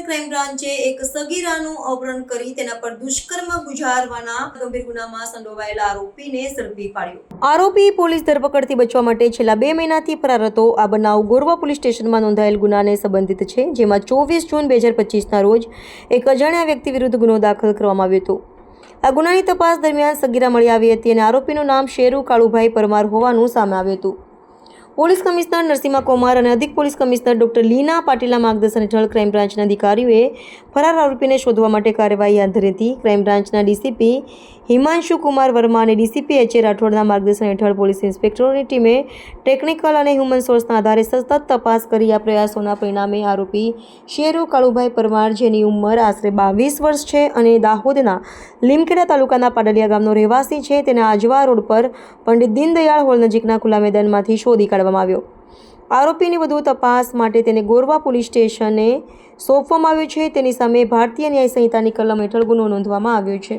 Crime બ્રાન્ચે એક સગીરાનું અપહરણ કરી તેના પર દુષ્કર્મ ગુજારવાના ગંભીર ગુનામાં સંડોવાયેલા આરોપીને ઝડપી પાડ્યો. આરોપી પોલીસ ધરપકડથી બચવા માટે છેલ્લા બે મહિનાથી ફરાર હતો આ બનાવ ગોરવા પોલીસ સ્ટેશનમાં નોંધાયેલ ગુનાને સંબંધિત છે, જેમાં ચોવીસ જૂન બે હજાર પચીસના રોજ એક અજાણ્યા વ્યક્તિ વિરુદ્ધ ગુનો દાખલ કરવામાં આવ્યો હતો. આ ગુનાની તપાસ દરમિયાન સગીરા મળી આવી હતી અને આરોપીનું નામ શેરુ કાળુભાઈ પરમાર હોવાનું સામે આવ્યું હતું. પોલીસ કમિશનર નરસિંહા કુમાર અને અધિક પોલીસ કમિશનર ડોક્ટર લીના પાટીલના માર્ગદર્શન હેઠળ ક્રાઇમ બ્રાન્ચના અધિકારીઓએ ફરાર આરોપીને શોધવા માટે કાર્યવાહી હાથ ધરી હતી. ક્રાઇમ બ્રાન્ચના ડીસીપી હિમાંશુ કુમાર વર્મા અને ડીસીપી એચ એ રાઠોડના માર્ગદર્શન હેઠળ પોલીસ ઇન્સ્પેક્ટરોની ટીમે ટેકનિકલ અને હ્યુમન સોર્સના આધારે સતત તપાસ કરી આ પ્રયાસોના પરિણામે આરોપી શેરુ કાળુભાઈ પરમાર, જેની ઉંમર આશરે બાવીસ વર્ષ છે અને દાહોદના લીમખેડા તાલુકાના પાડલિયા ગામનો રહેવાસી છે, તેને આજવા રોડ પર પંડિત દીનદયાળ હોલ નજીકના ખુલ્લા મેદાનમાંથી શોધી કાઢવામાં આવ્યો. આરોપીની વધુ તપાસ માટે તેને ગોરવા પોલીસ સ્ટેશને સોંપવામાં આવ્યો છે. તેની સામે ભારતીય ન્યાય સંહિતાની કલમ હેઠળ ગુનો નોંધવામાં આવ્યો છે.